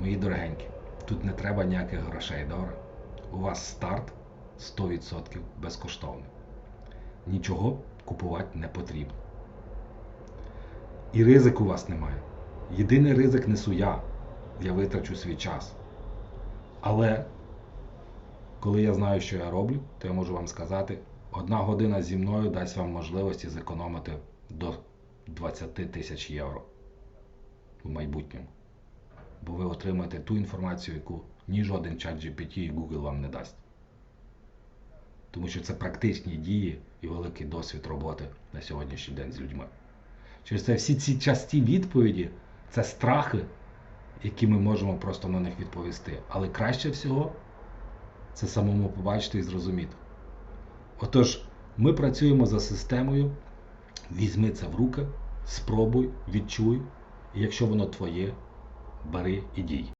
Мої дорогенькі, тут не треба ніяких грошей, добре? У вас старт 100% безкоштовний. Нічого купувати не потрібно. І ризику у вас немає. Єдиний ризик несу я. Я витрачу свій час. Але коли я знаю, що я роблю, то я можу вам сказати, одна година зі мною дасть вам можливості зекономити до 20 тисяч євро в майбутньому. Бо ви отримаєте ту інформацію, яку ні жоден чат GPT і Google вам не дасть. Тому що це практичні дії і великий досвід роботи на сьогоднішній день з людьми. Через це всі ці часті відповіді це страхи, які ми можемо просто на них відповісти. Але краще всього це самому побачити і зрозуміти. Отож, ми працюємо за системою. Візьми це в руки, спробуй, відчуй, і якщо воно твоє, бери і дій.